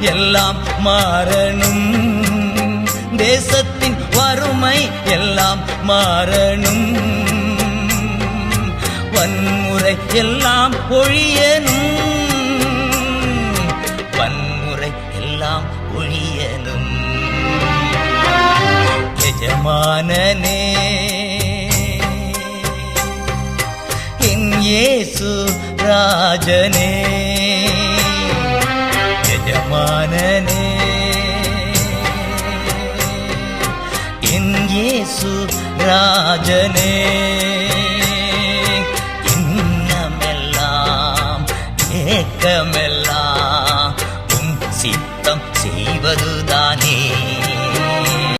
எல்லாம் மாறணும். தேசத்தின் வறுமை எல்லாம் மாறணும். வன்முறை எல்லாம் ஒழியனும் வன்முறை எல்லாம் ஒழியனும் எஜமானனே என் இயேசு ராஜனே. യജമാനനേ എൻ യേസു രാജനേ இன்னமெல்லாம் ஏக்கமெல்லாம் உன் சித்தம் செய்வதுதானே.